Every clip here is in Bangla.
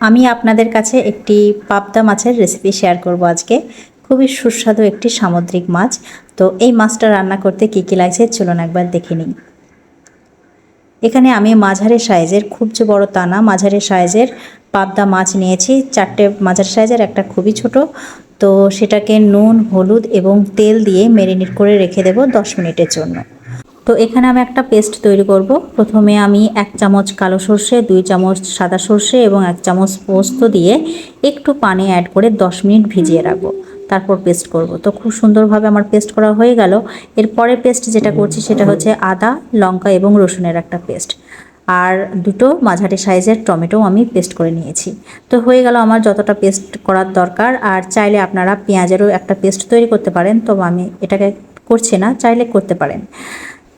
আমি আপনাদের কাছে একটি পাবদা মাছের রেসিপি শেয়ার করব আজকে। খুবই সুস্বাদু একটি সামুদ্রিক মাছ। তো এই মাছটা রান্না করতে কী কী লাগছে চলুন একবার দেখে নিই। এখানে আমি মাঝারি সাইজের, খুব যে বড় তা না, মাঝারি সাইজের পাবদা মাছ নিয়েছি। চারটে মাঝারি সাইজের, একটা খুবই ছোট। তো সেটাকে নুন, হলুদ এবং তেল দিয়ে ম্যারিনেট করে রেখে দেবো দশ মিনিটের জন্য। তো এখানে আমি একটা পেস্ট তৈরি করব। প্রথমে আমি এক চামচ কালো সর্ষে, দুই চামচ সাদা সর্ষে এবং এক চামচ পোস্ত দিয়ে একটু পানি অ্যাড করে দশ মিনিট ভিজিয়ে রাখব। তারপর পেস্ট করব। তো খুব সুন্দরভাবে আমার পেস্ট করা হয়ে গেল। এরপরে পেস্ট যেটা করছি সেটা হচ্ছে আদা, লঙ্কা এবং রসুনের একটা পেস্ট। আর দুটো মাঝারি সাইজের টমেটো আমি পেস্ট করে নিয়েছি। তো হয়ে গেল আমার যতটা পেস্ট করার দরকার। আর চাইলে আপনারা পেঁয়াজেরও একটা পেস্ট তৈরি করতে পারেন। তো আমি এটাকে করছি না, চাইলে করতে পারেন।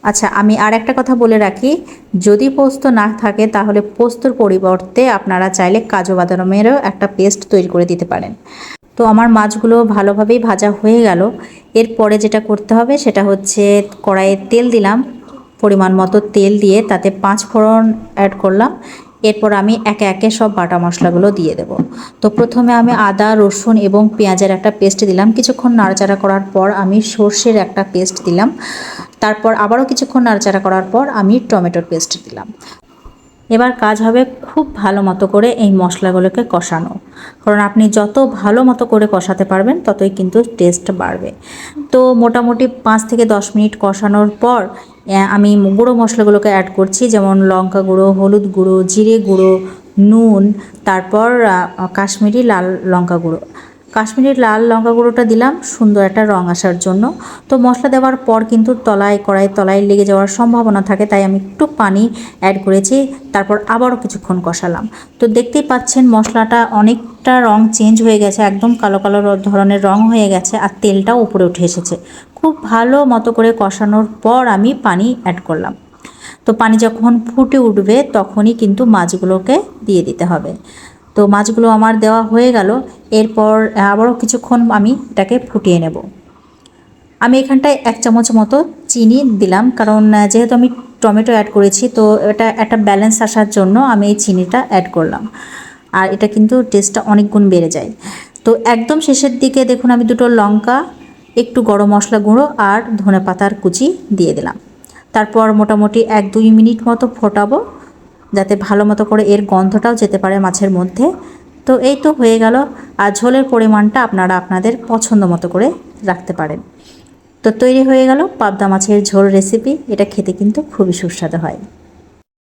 আচ্ছা আমি আর একটা কথা বলে রাখি। যদি পোস্ত না থাকে, তাহলে পোস্তর পরিবর্তে আপনারা চাইলে কাজু বাদামেরও একটা পেস্ট তৈরি করে দিতে পারেন। তো আমার মাছগুলো ভালোভাবেই ভাজা হয়ে গেল। এরপরে যেটা করতে হবে, সেটা হচ্ছে কড়াইয়ে তেল দিলাম। পরিমাণ মতো তেল দিয়ে তাতে পাঁচ ফোড়ন অ্যাড করলাম। এরপর আমি একে একে সব বাটা মশলাগুলো দিয়ে দেব। তো প্রথমে আমি আদা, রসুন এবং পেঁয়াজের একটা পেস্ট দিলাম। কিছুক্ষণ নাড়াচাড়া করার পর আমি সর্ষের একটা পেস্ট দিলাম। তারপর আবারও কিছুক্ষণ নাড়াচাড়া করার পর আমি টমেটোর পেস্ট দিলাম। এবার কাজ হবে খুব ভালো মতো করে এই মশলাগুলোকে কষানো। কারণ আপনি যত ভালো মতো করে কষাতে পারবেন, ততই কিন্তু টেস্ট বাড়বে। তো মোটামুটি পাঁচ থেকে দশ মিনিট কষানোর পর আমি গুঁড়ো মশলাগুলোকে অ্যাড করছি, যেমন লঙ্কা গুঁড়ো, হলুদ গুঁড়ো, জিরে গুঁড়ো, নুন, তারপর কাশ্মীরি লাল লঙ্কা গুঁড়ো। কাশ্মীরি লাল লঙ্কা গুঁড়োটা দিলাম, সুন্দর একটা রং আসার জন্য। তো মশলা দেওয়ার পর কিন্তু তলায়, কড়াই তলায় লেগে যাওয়ার সম্ভাবনা থাকে, তাই আমি একটু পানি অ্যাড করেছি, তারপর আবারও কিছুক্ষণ কষালাম। তো দেখতেই পাচ্ছেন মশলাটা অনেকটা রং চেঞ্জ হয়ে গেছে, একদম কালো কালো ধরনের রং হয়ে গেছে আর তেলটাও উপরে উঠে এসেছে। খুব ভালো মতো করে কষানোর পর আমি পানি অ্যাড করলাম। তো পানি যখন ফুটে উঠবে, তখনই কিন্তু মাছগুলোকে দিয়ে দিতে হবে। তো মাছগুলো আমার দেওয়া হয়ে গেল। এরপর আবারও কিছুক্ষণ আমি এটাকে ফুটিয়ে নেব। আমি এখানটায় এক চামচ মতো চিনি দিলাম, কারণ যেহেতু আমি টমেটো অ্যাড করেছি, তো এটা একটা ব্যালেন্স আসার জন্য আমি এই চিনিটা অ্যাড করলাম। আর এটা কিন্তু টেস্টটা অনেক গুণ বেড়ে যায়। তো একদম শেষের দিকে দেখুন, আমি দুটো লঙ্কা, একটু গরম মশলা গুঁড়ো আর ধনে পাতার কুচি দিয়ে দিলাম। তারপর মোটামুটি এক দুই মিনিট মতো ফোটাবো। যাতে ভালো মতো করে এর গন্ধটাও যেতে পারে মাছের মধ্যে। তো এই তো হয়ে গেল। আর ঝোলের পরিমাণটা আপনারা আপনাদের পছন্দ মতো করে রাখতে পারেন। তো তৈরি হয়ে গেল পাবদা মাছের ঝোল রেসিপি এটা খেতে কিন্তু খুবই সুস্বাদু হয়।